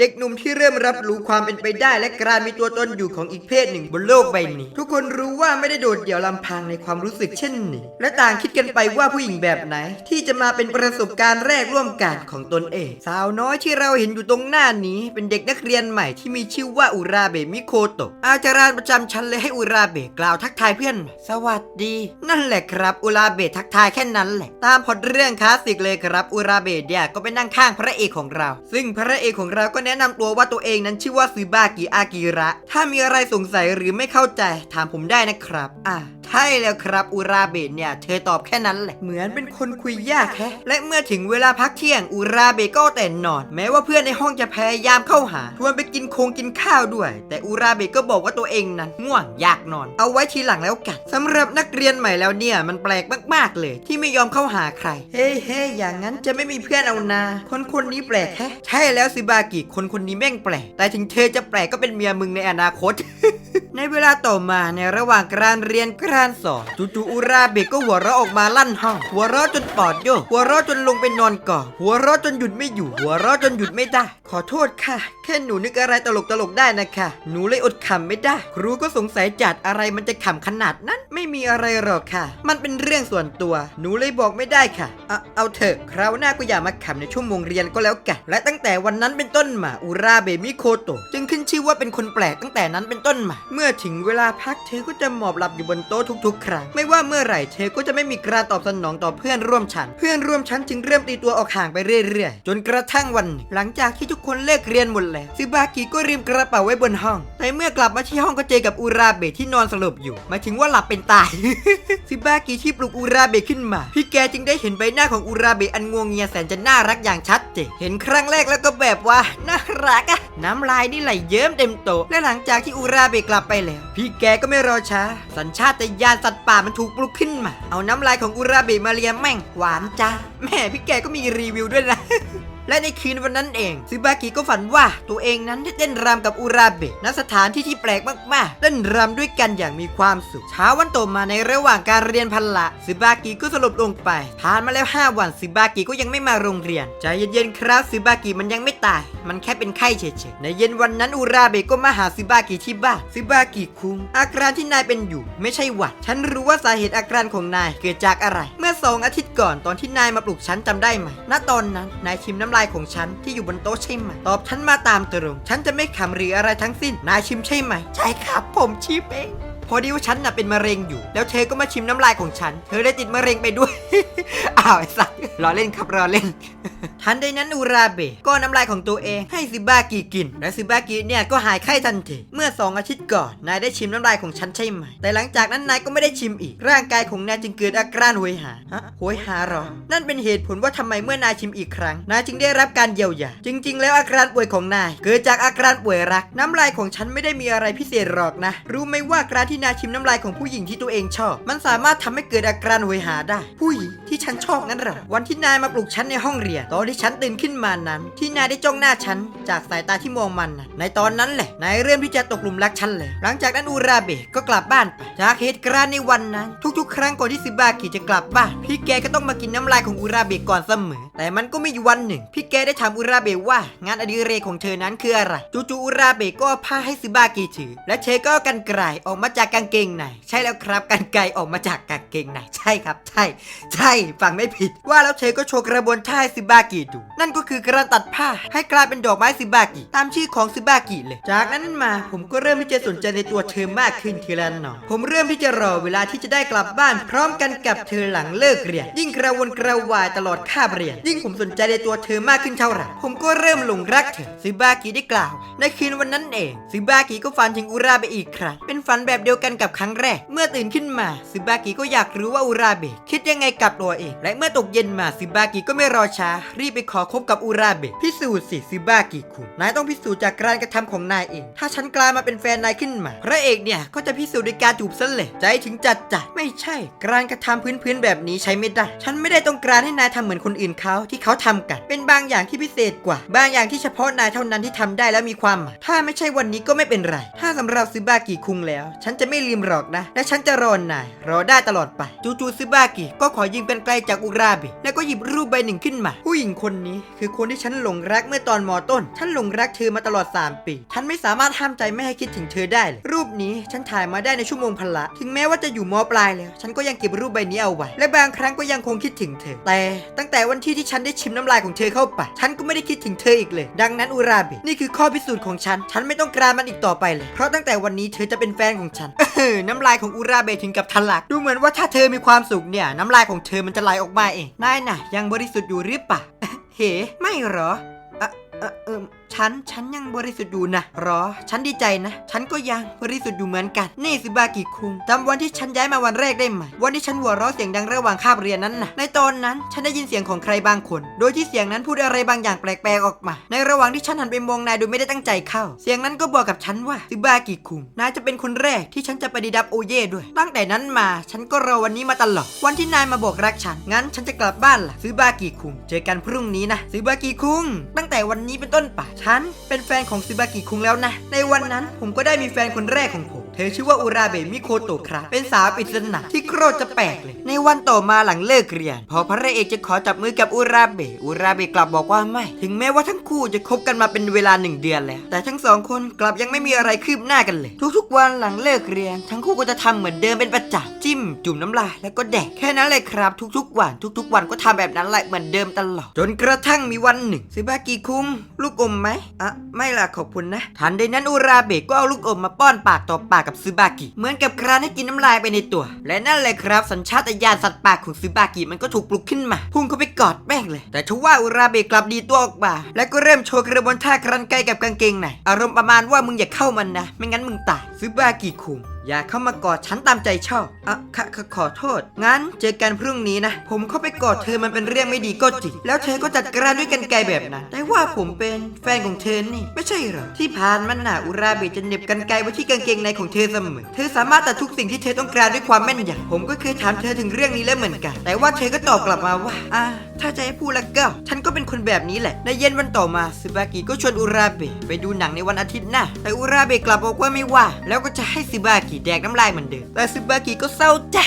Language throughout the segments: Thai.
เด็กหนุ่มที่เริ่มรับรู้ความเป็นไปได้ และการมีตัวตนอยู่ของอีกเพศหนึ่งบนโลกใบนี้ ทุกคนรู้ว่าไม่ได้โดดเดี่ยวลำพังในความรู้สึกเช่นนี้ และต่างคิดกันไปว่าผู้หญิงแบบไหน ที่จะมาเป็นประสบการณ์แรกร่วมกันของตนเอง สาวน้อยที่เราเห็นอยู่ตรงหน้านี้ เป็นเด็กนักเรียนใหม่ที่มีชื่อว่าอุราเบะมิโคโตะอาจารย์ประจำชั้นเลยให้อุราเบะกล่าวทักทายเพื่อน สวัสดี นั่นแหละครับอุราเบะทักทายแค่นั้นแหละ ตามพอดเรื่องคลาสสิกเลยครับอุราเบะเนี่ยก็ไปนั่งข้างพระเอกของเรา ซึ่งพระเอกของเราก็แนะนำตัวว่าตัวเองนั้นชื่อว่าซึบากิอากิระ ถ้ามีอะไรสงสัยหรือไม่เข้าใจถามผมได้นะครับ อะใช่แล้วครับอุราเบะเนี่ย เธอตอบแค่นั้นแหละ เหมือนเป็นคนคุยยากแฮะ และเมื่อถึงเวลาพักเที่ยงอุราเบะก็แต่นอน แม้ว่าเพื่อนในห้องจะพยายามเข้าหาชวนไปกินคงกินข้าวด้วย แต่อุราเบะก็บอกว่าตัวเองนั้นง่วงอยากนอน เอาไว้ทีหลังแล้วกันสำหรับนักเรียนใหม่แล้วเนี่ยมันแปลกมากๆเลย ที่ไม่ยอมเข้าหาใคร เฮ้เฮ้อย่างนั้นจะไม่มีเพื่อนเอานา คนคนนี้แปลกแฮะ ใช่แล้วซิบากิคนคนนี้แม่งแปลก แต่ถึงเธอจะแปลกก็เป็นเมียมึงในอนาคต ในเวลาต่อมาในระหว่างการเรียนการสอนจู่ๆอุราเบะก็หัวเราะออกมาลั่นห้องหัวเราะจนปอดโยกหัวเราะจนลงไปนอนก่อนหัวเราะจนหยุดไม่อยู่ หัวเราะจนหยุดไม่ได้ ขอโทษค่ะ แค่หนูนึกอะไรตลกตลกๆได้นะคะ หนูเลยอดขำไม่ได้ ครูก็สงสัยจัดอะไรมันจะขำขนาดนั้นไม่มีอะไรหรอกค่ะ มันเป็นเรื่องส่วนตัว หนูเลยบอกไม่ได้ค่ะ เอาเอาเถอะคราวหน้าก็อย่ามาขำในชั่วโมงเรียนก็แล้วกันและตั้งแต่วันนั้นเป็นต้นมาอุราเบะมิโคโตะจึงขึ้นชื่อว่าเป็นคนแปลกตั้งแต่นั้นเป็นต้นมา เมื่อถึงเวลาพักเธอก็จะหมอบหลับอยู่บนโต๊ะทุกๆ ครั้ง ไม่ว่าเมื่อไหร่เธอก็จะไม่มีการตอบสนองต่อเพื่อนร่วมชั้นเพื่อนร่วมชั้นจึงเริ่มตีตัวออกห่างไปเรื่อยๆ จนกระทั่งวันหลังจากที่ทุกคนเลิกเรียนหมดแล้วซิบากิก็ริมกระเป๋าไว้บนห้อง แต่เมื่อกลับมาที่ห้องก็เจอกับอุราเบะที่นอนสลบอยู่หมายถึงว่าหลับเป็นตายซิบากิที่ปลุกอุราเบะขึ้นมา พี่แกจึงได้เห็นใบหน้าของอุราเบะอันงวงเงียแสนจะน่ารักอย่างชัดเจนเห็นครั้งแรกแล้วก็แบบว่าน่ารักอะน้ำลายนี่ไหลเยิ้มเต็มโตและหลังจากที่อุราเบกลับไปแล้ว พี่แกก็ไม่รอช้า สัญชาตญาณสัตว์ป่ามันถูกปลุกขึ้นมา เอาน้ำลายของอุราเบมาเลียแม่งหวานจ้าแม่พี่แกก็มีรีวิวด้วยนะ และในคืนวันนั้นเองซึบากิก็ฝันว่าตัวเองนั้นได้เต้นรำกับอุราเบะณสถานที่ที่แปลกมากๆเต้นรำด้วยกันอย่างมีความสุขเช้าวันต่อมาในระหว่างการเรียนพันละซึบากิก็สลบลงไปผ่านมาแล้ว 5 วันซึบากิก็ยังไม่มาโรงเรียนใจเย็นๆครับซึบากิมันยังไม่ตาย มันแค่เป็นไข้เฉยๆในเย็นวันนั้นอุราเบะก็มาหาซึบากิที่บ้านซึบากิคุงอาการที่นายเป็นอยู่ ไม่ใช่หวัด ฉันรู้ว่าสาเหตุอาการของนายเกิดจากอะไร เมื่อสองอาทิตย์ก่อนตอนที่นายมาปลุกฉันจำได้ไหมณตอนนั้นนายชิมน้ำลายของฉันที่อยู่บนโต๊ะใช่ไหมตอบฉันมาตามตรงฉันจะไม่ขำหรืออะไรทั้งสิ้นนายชิมใช่ไหม ใช่ครับ ผมชิมเองพอดีว่าฉันน่ะเป็นมะเร็งอยู่ แล้วเธอก็มาชิมน้ำลายของฉัน เธอได้ติดมะเร็งไปด้วย อ้าวไอ้สัสรอเล่นครับรอเล่น ทันใดนั้นอุราเบะก็น้ำลายของตัวเองให้ซิบากิกิน และซิบากิเนี่ยก็หายไข้ทันทีเมื่อสองอาทิตย์ก่อนนายได้ชิมน้ำลายของฉันใช่ไหม แต่หลังจากนั้นนายก็ไม่ได้ชิมอีก ร่างกายของนายจึงเกิดอาการหวยหาฮะหวยหาหรอ นั่นเป็นเหตุผลว่าทำไมเมื่อนายชิมอีกครั้งนายจึงได้รับการเยียวยาจริง ๆ แล้วอาการป่วยของนาย เกิดจากอาการป่วยรัก น้ำลายของฉันไม่ได้มีอะไรพิเศษหรอกนะ รู้ไหมว่าการที่นายชิมน้ำลายของผู้หญิงที่ตัวเองชอบ มันสามารถทำให้เกิดอาการหวยหาได้ ผู้หญิงที่ฉันชอบงั้นหรอวันที่นายมาปลุกฉันในห้องเรียนตอนที่ฉันตื่นขึ้นมานั้น ที่นายได้จ้องหน้าฉัน จากสายตาที่มองมันนะในตอนนั้นแหละนายเริ่มที่จะตกหลุมรักฉันเลย หลังจากนั้นอูราเบะก็กลับบ้านไปจากเหตุการณ์ในวันนั้น ทุกๆ ครั้งก่อนที่ซิบากิจะกลับบ้านพี่แกก็ต้องมากินน้ำลายของอูราเบะก่อนเสมอ แต่มันก็มีอยู่วันหนึ่ง พี่แกได้ถามอูราเบะว่างานอดิเรกของเธอนั้นคืออะไรจู่ๆอูราเบะก็ผ้าให้ซิบากิถือ และเธอก็กันไกรออกมาจากกางเกงในใช่แล้วครับกันไกรออกมาจากกางเกงในใช่ครับ ใช่ ใช่ฟังไม่ผิดว่าแล้วเธอก็โชว์กระบวนท่าให้ซิบากิดู นั่นก็คือการตัดผ้าให้กลายเป็นดอกไม้ซิบากิ ตามชื่อของซิบากิเลย จากนั้นมาผมก็เริ่มที่จะสนใจในตัวเธอมากขึ้นทีละหน่อยผมเริ่มที่จะรอเวลาที่จะได้กลับบ้าน พร้อมกันกับเธอหลังเลิกเรียน ยิ่งกระวนกระวายตลอดคาบเรียน ยิ่งผมสนใจในตัวเธอมากขึ้นเท่าไหร่ผมก็เริ่มหลงรักเธอซิบากิได้กล่าว ในคืนวันนั้นเองซิบากิก็ฝันถึงอุราเบะอีกครั้งเป็นฝันแบบเดียวกันกับครั้งแรก เมื่อตื่นขึ้นมาซิบากิก็อยากรู้ว่าอุราเบะคิดยังไงกับตัวเองและเมื่อตกเย็นมาซิบากิก็ไม่รอช้า รีบไปขอคบกับอุราเบะพิสูจน์สิซิบากิคุงนายต้องพิสูจน์จากการกระทำของนายเอง ถ้าฉันกลายมาเป็นแฟนนายขึ้นมา พระเอกเนี่ยก็จะพิสูจน์ด้วยการจูบซะเลยใจถึงจัดจัดไม่ใช่ การกระทำพื้นๆแบบนี้ใช้ไม่ได้ ฉันไม่ได้ต้องการให้นายทำเหมือนคนอื่นเขาที่เขาทำกัน เป็นบางอย่างที่พิเศษกว่า บางอย่างที่เฉพาะนายเท่านั้นที่ทำได้แล้วมีความหมายถ้าไม่ใช่วันนี้ก็ไม่เป็นไร ถ้าสำหรับซิบากิคุงแล้ว ฉันจะไม่ลืมหรอกนะ และฉันจะรอนายรอได้ตลอดไป จูจูซิบากิก็ขอยืมกันไกลจากอุราเบะแล้วก็หยิบรูปใบหนึ่งขึ้นมา ผู้หญิงคนนี้ คือคนที่ฉันหลงรักเมื่อตอนมอต้น ฉันหลงรักเธอมาตลอด 3 ปี ฉันไม่สามารถห้ามใจไม่ให้คิดถึงเธอได้เลยรูปนี้ฉันถ่ายมาได้ในชั่วโมงพละ ถึงแม้ว่าจะอยู่มอปลายแล้ว ฉันก็ยังเก็บรูปใบนี้เอาไว้ และบางครั้งก็ยังคงคิดถึงเธอ แต่ตั้งแต่วันที่ที่ฉันได้ชิมน้ำลายของเธอเข้าไป ฉันก็ไม่ได้คิดถึงเธออีกเลย ดังนั้นอุราบะนี่คือข้อพิสูจน์ของฉัน ฉันไม่ต้องการมันอีกต่อไปเลย เพราะตั้งแต่วันนี้เธอจะเป็นแฟนของฉัน น้ำลายของอุราเบถึงกับทะลัก ดูเหมือนว่าถ้าเธอมีความสุขเนี่ย น้ำลายของเธอมันจะไหลออกมาเองนายน่ะ ยังบริสุทธิ์อยู่หรือเปล่าเฮ้ไม่เหรอเอ่อเอ่อเออ ฉัน ฉันยังบริสุทธิ์อยู่นะหรอ ฉันดีใจนะ ฉันก็ยังบริสุทธิ์อยู่เหมือนกัน นี่สิบากิคุงจำวันที่ฉันย้ายมาวันแรกได้ไหมวันที่ฉันหัวเราะเสียงดังระหว่างคาบเรียนนั้นนะในตอนนั้นฉันได้ยินเสียงของใครบางคน โดยที่เสียงนั้นพูดอะไรบางอย่างแปลกๆออกมา ในระหว่างที่ฉันหันไปมองนายโดยไม่ได้ตั้งใจเข้า เสียงนั้นก็บอกกับฉันว่าซิบากิคุงนายจะเป็นคนแรกที่ฉันจะไปดีดับโอเย่ด้วย ตั้งแต่นั้นมา ฉันก็รอวันนี้มาตลอดวันที่นายมาบอกรักฉันงั้นฉันจะกลับบ้านล่ะซิบากิคุงเจอกันพรุ่งนี้นะซิบากิคุง ตั้งแต่วันนี้เป็นต้นไปฉันเป็นแฟนของซิบากิคุงแล้วนะ ในวันนั้นผมก็ได้มีแฟนคนแรกของผม เธอชื่อว่าอุราเบะมิโคโตะครับเป็นสาวปริศนาที่โคตรจะแปลกเลย ในวันต่อมาหลังเลิกเรียน พอพระเอกจะขอจับมือกับอุราเบะอุราเบะกลับบอกว่าไม่ ถึงแม้ว่าทั้งคู่จะคบกันมาเป็นเวลาหนึ่งเดือนแล้ว แต่ทั้งสองคนกลับยังไม่มีอะไรคืบหน้ากันเลย ทุกๆวันหลังเลิกเรียน ทั้งคู่ก็จะทำเหมือนเดิมเป็นประจำจิ้ม จุ่มน้ำลายแล้วก็แดกแค่นั้นเลยครับ ทุกๆ วัน ทุก ๆ วันก็ทำแบบนั้นแหละเหมือนเดิมตลอดจนกระทั่งมีวันหนึ่งซิบากิคุงลูกอมไหมอะไม่ล่ะขอบคุณนะ ทันใดนั้นอุราเบะก็เอาลูกอมมาป้อนปากต่อปากกับซึบากิเหมือนกับครานให้กินน้ำลายไปในตัว และนั่นเลยครับสัญชาตญาณสัตว์ป่าของซึบากิมันก็ถูกปลุกขึ้นมา พุ่งเข้าไปกอดแม่งเลย แต่ทว่าอุราเบะกลับดีตัวออกมา และก็เริ่มโชว์กระบวนท่าครันไกลกับกางเกงในอารมณ์ประมาณว่ามึงอย่าเข้ามันนะ ไม่งั้นมึงตายซึบากิคุง อย่าเข้ามากอดฉันตามใจชอบอะขขขอโทษ งั้นเจอกันพรุ่งนี้นะ ผมเข้าไปกอดเธอมันเป็นเรื่องไม่ดีก็จริง แล้วเธอก็จัดการด้วยกันไกลแบบนั้น แต่ว่าผมเป็นแฟนของเธอนี่ ไม่ใช่เหรอ ที่ผ่านมันหน่ะอุราเบะจะเน็บกันไกลไว้ที่กางเกงในของเธอเสมอ เธอสามารถตัดทุกสิ่งที่เธอต้องการด้วยความแม่นยำผมก็เคยถามเธอถึงเรื่องนี้แล้วเหมือนกัน แต่ว่าเธอก็ตอบกลับมาว่า อ่า ถ้าจะให้พูดแล้วก็ ฉันก็เป็นคนแบบนี้แหละ ในเย็นวันต่อมาซึบากิก็ชวนอุราเบะไปดูหนังในวันอาทิตย์หน้า แต่อุราเบะกลับบอกว่าไม่ว่า แล้วก็จะให้ซึบากิแดกน้ำลายเหมือนเดิมแต่ซึบากิก็เศร้าใจ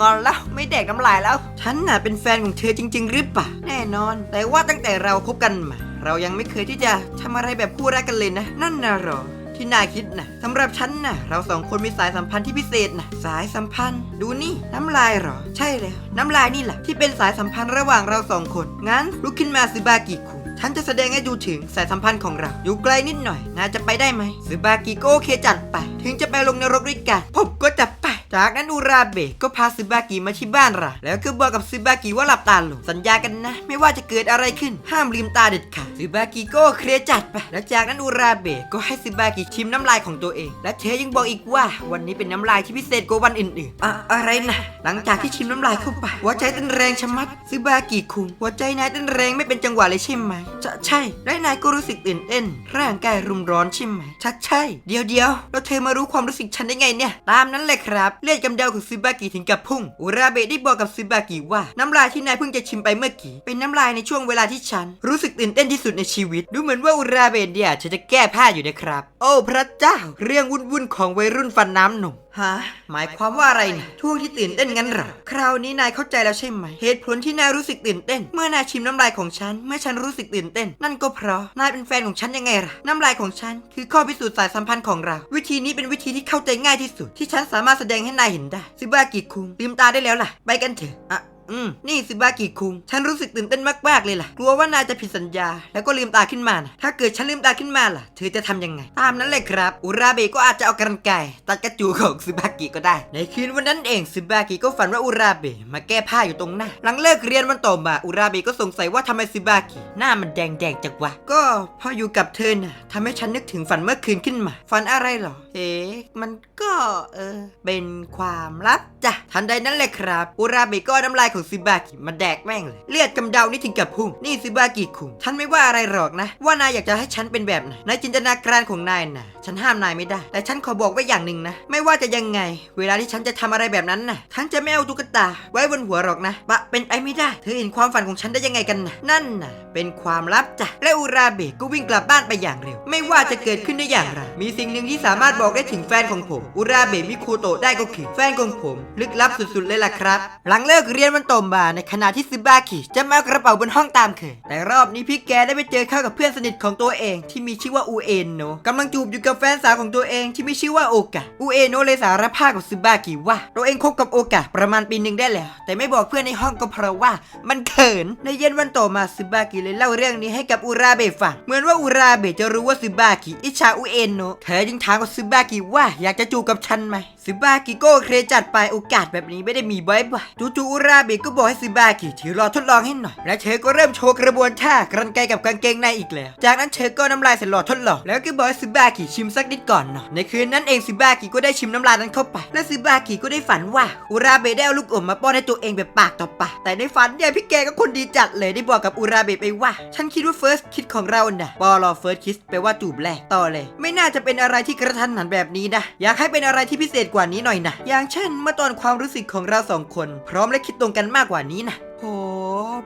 งอนแล้วไม่แดกน้ำลายแล้ว ฉันน่ะเป็นแฟนของเธอจริง ๆ หรือเปล่าแน่นอน แต่ว่าตั้งแต่เราคบกันมา เรายังไม่เคยที่จะทำอะไรแบบคู่รักกันเลยนะ นั่นน่ะหรอที่น่าคิดนะสำหรับฉันนะเราสองคนมีสายสัมพันธ์ที่พิเศษนะสายสัมพันธ์ ดูนี่ น้ำลายหรอ ใช่แล้วน้ำลายนี่แหละที่เป็นสายสัมพันธ์ระหว่างเราสองคนงั้นลุกขึ้นมาซึบากิคุ ฉันจะแสดงให้ดูถึงสายสัมพันธ์ของเรา อยู่ไกลนิดหน่อยนาจะไปได้ไหมซือบากิก็โอเคจัดไป ถึงจะไปลงนรกด้วยกันผมก็จะไป จากนั้นอุราเบะก็พาซึบากิมาที่บ้านเราแล้วก็บอกกับซึบากิว่าหลับตาลงสัญญากันนะ ไม่ว่าจะเกิดอะไรขึ้นห้ามลืมตาเด็ดขาดซึบากิก็เคลียร์จัดไปแล้วจากนั้นอุราเบะก็ให้ซึบากิชิมน้ำลายของตัวเอง และเธอยังบอกอีกว่าวันนี้เป็นน้ำลายที่พิเศษกว่าวันอื่นๆอะอะไรนะหลังจากที่ชิมน้ำลายเข้าไปหัวใจเต้นแรงชะมัดซึบากิคุงหัวใจนายเต้นแรงไม่เป็นจังหวะเลยใช่ไหมจะใช่และนายก็รู้สึกตื่นเต้นร่างกายรุมร้อนใช่ไหมชักใช่ เดี๋ยวเดียวแล้วเธอมารู้ความรู้สึกฉันได้ไงเนี่ย ตามนั้นเลยครับเลือดกำเดาของซูบากิถึงกับพุ่ง อุราเบะได้บอกกับซูบากิว่า น้ำลายที่นายเพิ่งจะชิมไปเมื่อกี้ เป็นน้ำลายในช่วงเวลาที่ฉัน รู้สึกตื่นเต้นที่สุดในชีวิต ดูเหมือนว่าอุราเบะเดียจะจะแก้ผ้าอยู่นะครับ โอ้พระเจ้า เรื่องวุ่นๆของวัยรุ่นฟันน้ำหนุ่ม ฮะหมายความว่าอะไรนะท่วงที่ตื่นเต้นงั้นหรอคราวนี้นายเข้าใจแล้วใช่ไหม เหตุผลที่นายรู้สึกตื่นเต้น เมื่อนายชิมน้ำลายของฉัน เมื่อฉันรู้สึกตื่นเต้น นั่นก็เพราะนายเป็นแฟนของฉันยังไงล่ะ น้ำลายของฉัน คือข้อพิสูจน์สายสัมพันธ์ของเรา วิธีนี้เป็นวิธีที่เข้าใจง่ายที่สุด ที่ฉันสามารถแสดงให้นายเห็นได้ซิบากิคุงลืมตาได้แล้วล่ะ ไปกันเถอะอะ อืม นี่ซิบากิคุง ฉันรู้สึกตื่นเต้นมากๆเลยล่ะ กลัวว่านายจะผิดสัญญา แล้วก็ลืมตาขึ้นมานะถ้าเกิดฉันลืมตาขึ้นมาล่ะ เธอจะทำยังไง ตามนั้นเลยครับ อุราเบะก็อาจจะเอากรรไกรตัดกระจูของซิบากิก็ได้ ในคืนวันนั้นเองซิบากิก็ฝันว่าอุราเบะมาแก้ผ้าอยู่ตรงหน้า หลังเลิกเรียนวันต่อมา อุราเบะก็สงสัยว่าทำไมซิบากิหน้ามันแดงแดงจังวะ ก็พออยู่กับเธอน่ะทำให้ฉันนึกถึงฝันเมื่อคืนขึ้นมา ฝันอะไรเหรอ เอ๊ะมันก็เออเป็นความลับจ้ะทันใดนั้นแหละครับ อุราเบะก็เอาน้ำลายของซิบากิมาแดกแม่งเลย เลือดกำเดานี่ถึงกับพุ่ง นี่ซิบากิคุงฉันไม่ว่าอะไรหรอกนะ ว่านายอยากจะให้ฉันเป็นแบบไหนในจินตนาการของนายนะฉันห้ามนายไม่ได้ แต่ฉันขอบอกไว้อย่างหนึ่งนะ ไม่ว่าจะยังไง เวลาที่ฉันจะทำอะไรแบบนั้นนะฉันจะไม่เอาตุ๊กตา ไว้บนหัวหรอกนะบะเป็นไอไม่ได้ เธอเห็นความฝันของฉันได้ยังไงกันนะนั่นนะเป็นความลับจ้ะและอุราเบะก็วิ่งกลับบ้านไปอย่างเร็ว ไม่ว่าจะเกิดขึ้นได้อย่างไรมีสิ่งหนึ่งที่สามารถบอกได้ถึงแฟนของผม อุราเบะมิคุโตะได้ก็คือแฟนของผม ลึกลับสุดๆเลยล่ะครับ หลังเลิกเรียนวันต่มาในขณะที่ซึบากิจะมาเอากระเป๋าบนห้องตามเคย แต่รอบนี้พี่แกได้ไปเจอเข้ากับเพื่อนสนิทของตัวเองที่มีชื่อว่าอูเอนโนะกำลังจูบอยู่กับแฟนสาวของตัวเองที่มีชื่อว่าโอกะ อูเอนโนะเลยสารภาพกับซึบากิว่าตัวเองคบกับโอกะประมาณปีหนึ่งได้แล้ว แต่ไม่บอกเพื่อนในห้องก็เพราะว่ามันเขิน ในเย็นวันต่อมาซึบากิเลยเล่าเรื่องนี้ให้กับอุราเบะฟัง เหมือนว่าอุราเบะจะรู้ว่าซึบากิอิจฉาอูเอนโนะเธอจึงถามกับซึบากิว่าอยากจะจูบกับฉันไหมซึบากิก็เคจัดไปโอกาสแบบนี้ไม่ได้มีบ่อยๆจู่ๆอุราเบะก็บอกให้ซึบากิถือรอทดลองให้หน่อย และเธอก็เริ่มโชว์กระบวนท่ากรันไกกับกางเกงในอีกแล้ว จากนั้นเธอก็น้ำลายใส่หลอดทดลอง แล้วก็บอกให้ซึบากิชิมสักนิดก่อนหน่อยในคืนนั้นเองซึบากิก็ได้ชิมน้ำลายนั้นเข้าไป และซึบากิก็ได้ฝันว่าอุราเบะได้เอาลูกอมมาป้อนให้ตัวเองแบบปากต่อปากแต่ในฝันเนี่ยพี่แกก็คนดีจัดเลยได้บอกกับอุราเบะไปว่า ฉันคิดว่า first kiss ของเราน่ะปอลอ first kiss แปลว่าจูบแรกต่อเลย ไม่น่าจะเป็นอะไรที่กระทันหันแบบนี้นะอยากให้เป็นอะไรที่พิเศษกว่านี้หน่อยนะอย่างเช่น เมื่อตอนความรู้สึกของเราสองคน พร้อมและคิดตรงกันมากกว่านี้นะ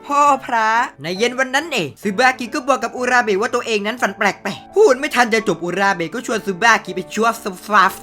พ่อพระ ในเย็นวันนั้นเองซูบากิก็บอกกับอุราเบะว่าตัวเองนั้นฝันแปลกๆพูดไม่ทันจะจบอุราเบะก็ชวนซูบากิไปชัวฟฟาฟ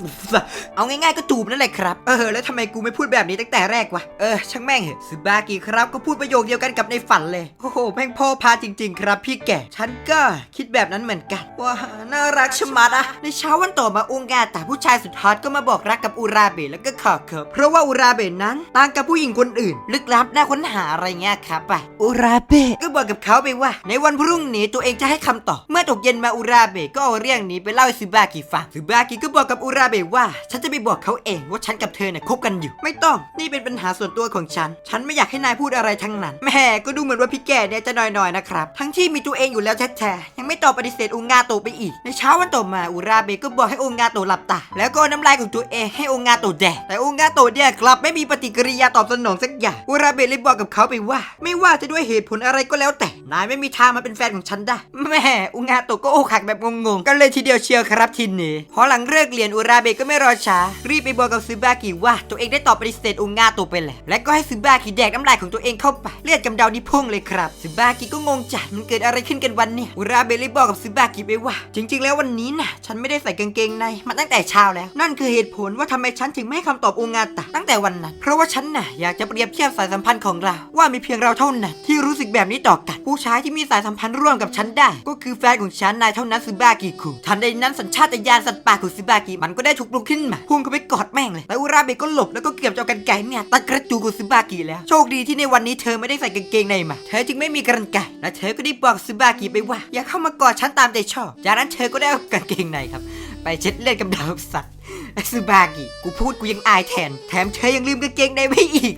เอาง่ายๆก็จูบนั่นแหละครับ เออ แล้วทำไมกูไม่พูดแบบนี้ตั้งแต่แรกวะ เออ ช่างแม่งเหอะซูบากิครับก็พูดประโยคเดียวกันกับในฝันเลย โอ้โห แม่งพ่อพาจริง ๆ ครับพี่แก่ ฉันก็คิดแบบนั้นเหมือนกันว้าน่ารักชะมัดอะในเช้าวันต่อมาองกาแต่ผู้ชายสุดฮอตก็มาบอกรักกับอุราเบะแล้วก็ขอเคิร์ฟเพราะว่าอุราเบะนั้นต่างกับผู้หญิงคนอื่น ลึกลับน่าค้นหาอะไรเงี้ยครับไปอุราเบะก็บอกกับเขาไปว่า ในวันพรุ่งนี้ตัวเองจะให้คำตอบเมื่อตกเย็นมาอุราเบะก็เอาเรื่องนี้ไปเล่าให้ซึบากิฟังซึบากิก็บอกกับอุราเบะว่า ฉันจะไปบอกเขาเองว่าฉันกับเธอเนี่ยคบกันอยู่ ไม่ต้องนี่เป็นปัญหาส่วนตัวของฉัน ฉันไม่อยากให้นายพูดอะไรทั้งนั้นแหม่ก็ดูเหมือนว่าพี่แก่เนี่ยจะน้อยๆนะครับ ทั้งที่มีตัวเองอยู่แล้วแท้ๆยังไม่ตอบปฏิเสธองค์งาโตไปอีก ในเช้าวันต่อมาอุราเบะก็บอกให้องค์งาโตหลับตาแล้วก็เอาน้ำลายของตัวเองให้องค์งาโตแดกแต่องค์งาโตเนี่ยกลับไม่มีปฏิกิริยาตอบสนองสักอย่างอุราเบะเลยบอกกับเขาไปว่า ไม่ว่าจะด้วยเหตุผลอะไรก็แล้วแต่ นายไม่มีทางมาเป็นแฟนของฉันได้ แม่อุงาโตก็โอกหักแบบงงๆ กันเลยทีเดียวเชียวครับทีนี้พอหลังเลิกเรียนอุราเบะก็ไม่รอช้า รีบไปบอกกับซึบากิว่า ตัวเองได้ตอบปฏิเสธอุงาโตไปแล้วและก็ให้ซึบากิแดกน้ำลายของตัวเองเข้าไปเลือดกำเดานี่พุ่งเลยครับซึบากิก็งงจัดมันเกิดอะไรขึ้นกันวันเนี่ยอุราเบะเลยบอกกับซึบากิไปว่า จริง ๆ แล้ววันนี้น่ะฉันไม่ได้ใส่กางเกงในมาตั้งแต่เช้าแล้ว นั่นคือเหตุผลว่าทำไมฉันถึงไม่ให้คำตอบอุงาตะตั้งแต่วันนั้นเพราะว่าฉันน่ะอยากจะเปรียบเทียบสายสัมพันธ์ของเราว่ามีเพียงเราเท่านั้นที่รู้สึกแบบนี้ต่อกัน ผู้ชายที่มีสายสัมพันธ์ร่วมกับฉันได้ ก็คือแฟนของฉันนายเท่านั้นซึบากิคุทันใดนั้นสัญชาตญาณสัตว์ป่าของซึบากิมันก็ได้ถูกปลุกขึ้นมาพุ่งเข้าไปกอดแม่งเลยแต่อุราเบะก็หลบแล้วก็เกือบจะเอากันไก่เนี่ยตัดกระจูของซึบากิแล้วโชคดีที่ในวันนี้เธอไม่ได้ใส่กางเกงในมา เธอจึงไม่มีกระไก่และเธอก็ได้บอกซึบากิไปว่า อย่าเข้ามากอดฉันตามใจชอบ จากนั้นเธอก็ได้เอากางเกงในครับ ไปเช็ดเลือดกับดาวสัตว์ซึบากิกูพูดกูยังอายแทน แถมเธอยังลืมกางเกงในไว้อีก